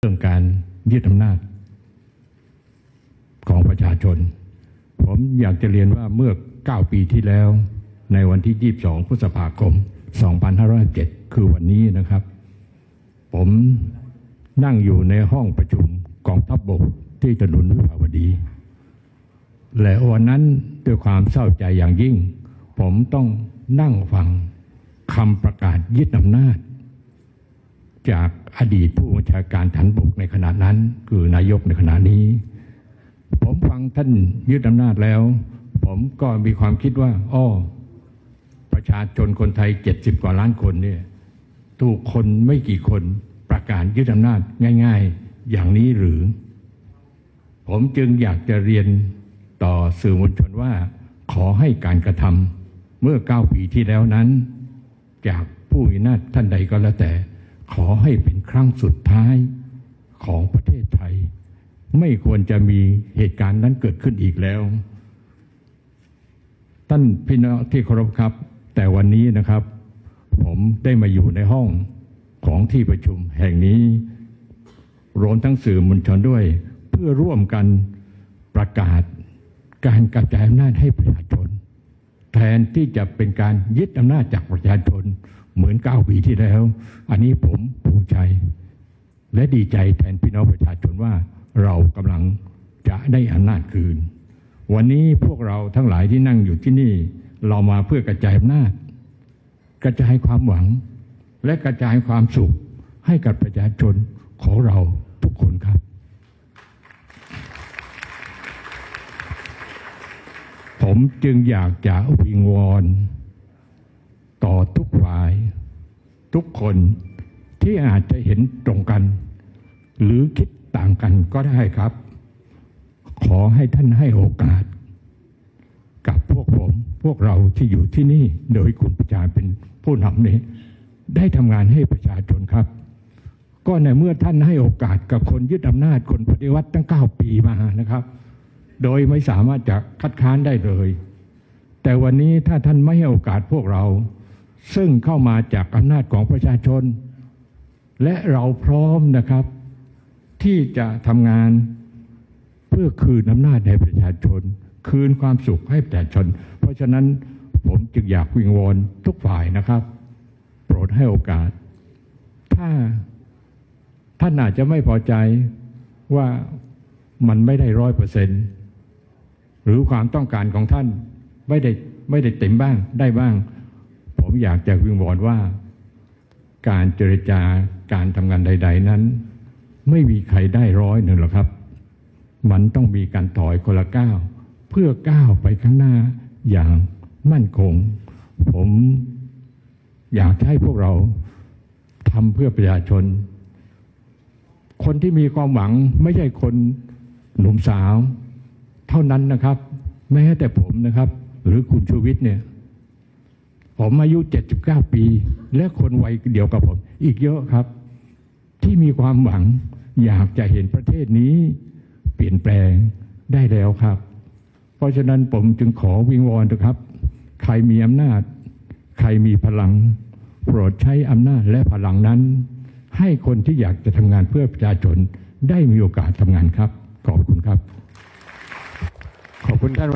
เรื่องการยึดอำนาจของประชาชน ผมอยากจะเรียนว่าเมื่อ 9 ปีที่แล้ว ในวันที่ 22 พฤษภาคม 2507 คือวันนี้นะครับ ผมนั่งอยู่ในห้องประชุมกองทัพบบกที่ถนนวิภาวดี และวันนั้นด้วยความเศร้าใจอย่างยิ่ง ผมต้องนั่งฟังคำประกาศยึดอำนาจ จากอดีตผู้บัญชาการฐานบกในขณะนั้น คือนายกในขณะนี้ ผมฟังท่านยึดอำนาจแล้ว ผมก็มีความคิดว่า อ้อ ประชาชนคนไทย70กว่าล้านคนเนี่ยถูกคนไม่กี่คนประกาศยึดอำนาจง่าย ๆ อย่างนี้หรือ ผมจึงอยากจะเรียนต่อสื่อมวลชนว่า ขอให้การกระทำเมื่อ9ปีที่แล้วนั้น จากผู้มีอำนาจท่านใดก็แล้วแต่ ขอให้เป็นครั้งสุดท้ายของประเทศไทย ไม่ควรจะมีเหตุการณ์นั้นเกิดขึ้นอีกแล้ว ท่านพี่น้องที่เคารพครับ แต่วันนี้นะครับ ผมได้มาอยู่ในห้องของที่ประชุมแห่งนี้รวมทั้งสื่อมวลชนด้วย เพื่อร่วมกันประกาศการกระจายอำนาจให้ประชาชน แทนที่จะเป็นการยึดอำนาจจากประชาชน เหมือนเก้าปีที่แล้ว อันนี้ผมภูมิใจ และดีใจแทนพี่น้องประชาชนว่าเรากำลังจะได้อำนาจคืน วันนี้พวกเราทั้งหลายที่นั่งอยู่ที่นี่ เรามาเพื่อกระจายอำนาจ กระจายความหวัง และกระจายความสุขให้กับประชาชนของเราทุกคนครับ ผมจึงอยากจะวิงวอนต่อทุกฝ่าย ทุกคนที่อาจจะเห็นตรงกัน หรือคิดต่างกันก็ได้ครับ ขอให้ท่านให้โอกาส กับพวกผมพวกเราที่อยู่ที่นี่โดยคุณประชาเป็นผู้นำนี้ ได้ทำงานให้ประชาชนครับ ก็ในเมื่อท่านให้โอกาสกับคนยึดอำนาจคนปฏิวัติตั้ง 9 ปีมานะครับ โดยไม่สามารถจะคัดค้านได้เลย แต่วันนี้ถ้าท่านไม่ให้โอกาสพวกเรา ซึ่งเข้ามาจากอำนาจของประชาชน และเราพร้อมนะครับ ที่จะทำงานเพื่อคืนอำนาจให้ประชาชน คืนความสุขให้ประชาชน เพราะฉะนั้นผมจึงอยากวิงวอนทุกฝ่ายนะครับ โปรดให้โอกาส ถ้าท่านอาจจะไม่พอใจว่ามันไม่ได้ร้อยเปอร์เซ็นต์หรือความต้องการของท่านไม่ได้ไม่ได้เต็มบ้างได้บ้าง ผมอยากจะวิงวอนว่า การเจรจาการทำงานใด ๆ นั้น ไม่มีใครได้ร้อยหนึ่งหรอกครับ มันต้องมีการถอยคนละก้าวเพื่อก้าวไปข้างหน้าอย่างมั่นคง ผมอยากให้พวกเราทำเพื่อประชาชน คนที่มีความหวังไม่ใช่คนหนุ่มสาว เท่านั้นนะครับ แม้แต่ผมนะครับ หรือคุณชูวิทย์เนี่ย ผมอายุ 79 ปี และคนวัยเดียวกับผม อีกเยอะครับ ที่มีความหวังอยากจะเห็นประเทศนี้ เปลี่ยนแปลงได้แล้วครับ เพราะฉะนั้นผมจึงขอวิงวอนนะครับ ใครมีอำนาจ ใครมีพลัง โปรดใช้อำนาจและพลังนั้น ให้คนที่อยากจะทำงานเพื่อประชาชนได้มีโอกาสทำงานครับ ขอบคุณครับ ขอบคุณท่าน